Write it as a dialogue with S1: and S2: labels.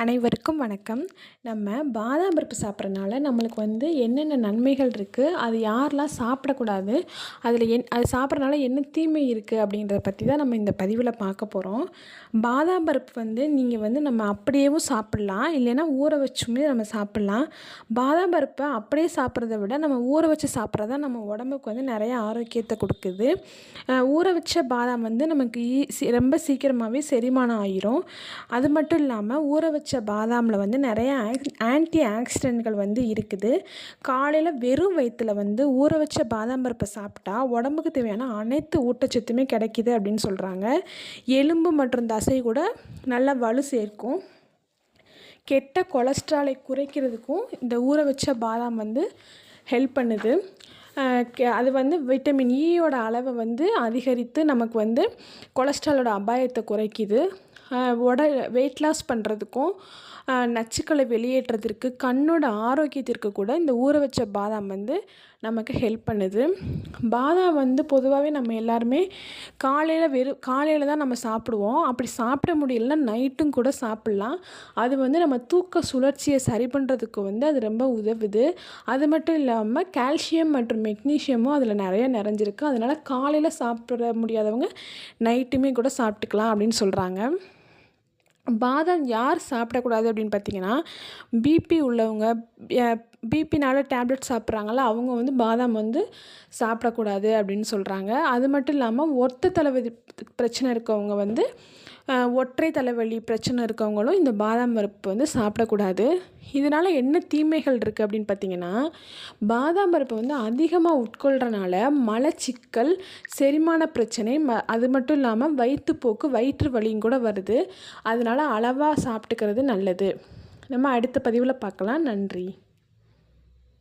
S1: அனைவருக்கும் வணக்கம். நம்ம பாதாம் பருப்பு சாப்பிட்றனால நம்மளுக்கு வந்து என்னென்ன நன்மைகள் இருக்குது அது யாரெலாம் சாப்பிடக்கூடாது அதில் என் அது சாப்பிட்றனால என்ன தீமை இருக்குது அப்படின்றத பற்றி தான் நம்ம இந்த பதிவில் பார்க்க போகிறோம் பாதாம் பருப்பு வந்து நீங்கள் வந்து நம்ம அப்படியேவும் சாப்பிட்லாம் இல்லைன்னா ஊற வச்சுமே நம்ம சாப்பிட்லாம். பாதாம் பருப்பை அப்படியே சாப்பிட்றத விட நம்ம ஊற வச்சு சாப்பிட்றதா நம்ம உடம்புக்கு வந்து நிறைய ஆரோக்கியத்தை கொடுக்குது. ஊற வச்ச பாதாம் வந்து நமக்கு ஈ ரொம்ப சீக்கிரமாகவே செரிமானம் ஆயிரும். அது மட்டும் இல்லாமல் ஊற வச்சு வச்ச பாதாமில் வந்து நிறைய ஆன்டி ஆக்சிடென்ட்கள் வந்து இருக்குது. காலையில் வெறும் வயிற்றில் வந்து ஊற வச்ச பாதாம் பருப்பை சாப்பிட்டா உடம்புக்கு தேவையான அனைத்து ஊட்டச்சத்துமே கிடைக்கிது அப்படின்னு சொல்கிறாங்க எலும்பு மற்றும் தசை கூட நல்லா வலு சேர்க்கும். கெட்ட கொலஸ்ட்ராலை குறைக்கிறதுக்கும் இந்த ஊற வச்ச பாதாம் வந்து ஹெல்ப் பண்ணுது. அது வந்து விட்டமின் ஈயோட e அளவை வந்து அதிகரித்து நமக்கு வந்து கொலஸ்ட்ராலோட அபாயத்தை குறைக்குது. உடல் வெயிட் லாஸ் பண்ணுறதுக்கும் நச்சுக்களை வெளியேற்றத்திற்கு கண்ணோட ஆரோக்கியத்திற்கு கூட இந்த ஊற வச்ச பாதாம் வந்து நமக்கு ஹெல்ப் பண்ணுது. பாதாம் வந்து பொதுவாகவே நம்ம எல்லாருமே காலையில் வெறும் காலையில் தான் நம்ம சாப்பிடுவோம். அப்படி சாப்பிட முடியலன்னா நைட்டும் கூட சாப்பிட்லாம். அது வந்து நம்ம தூக்க சுழற்சியை சரி பண்ணுறதுக்கு வந்து அது ரொம்ப உதவுது. அது மட்டும் இல்லாமல் கால்சியம் மற்றும் மெக்னீஷியமும் அதில் நிறைய நிறைஞ்சிருக்கு. அதனால் காலையில் சாப்பிட முடியாதவங்க நைட்டுமே கூட சாப்பிட்டுக்கலாம் அப்படின்னு சொல்கிறாங்க பாதாம் யார் சாப்பிடக்கூடாது அப்படின்னு பார்த்தீங்கன்னா பிபி உள்ளவங்க பிபினால் டேப்லெட் சாப்பிட்றாங்கள அவங்க வந்து பாதாம் வந்து சாப்பிடக்கூடாது அப்படின்னு சொல்கிறாங்க அது மட்டும் இல்லாமல் ஒத்த தலைவலி பிரச்சனை இருக்கவங்க வந்து ஒற்றை தலைவலி பிரச்சனை இருக்கவங்களும் இந்த பாதாம் பருப்பு வந்து சாப்பிடக்கூடாது. இதனால் என்ன தீமைகள் இருக்குது அப்படின்னு பார்த்தீங்கன்னா பாதாம் பருப்பு வந்து அதிகமாக உட்கொள்கிறனால மலச்சிக்கல் செரிமான பிரச்சனை ம அது மட்டும் இல்லாமல் வயிற்றுப்போக்கு வயிற்று வலியும் கூட வருது. அதனால் அளவாக சாப்பிட்டுக்கிறது நல்லது. நம்ம அடுத்த பதிவில் பார்க்கலாம். நன்றி.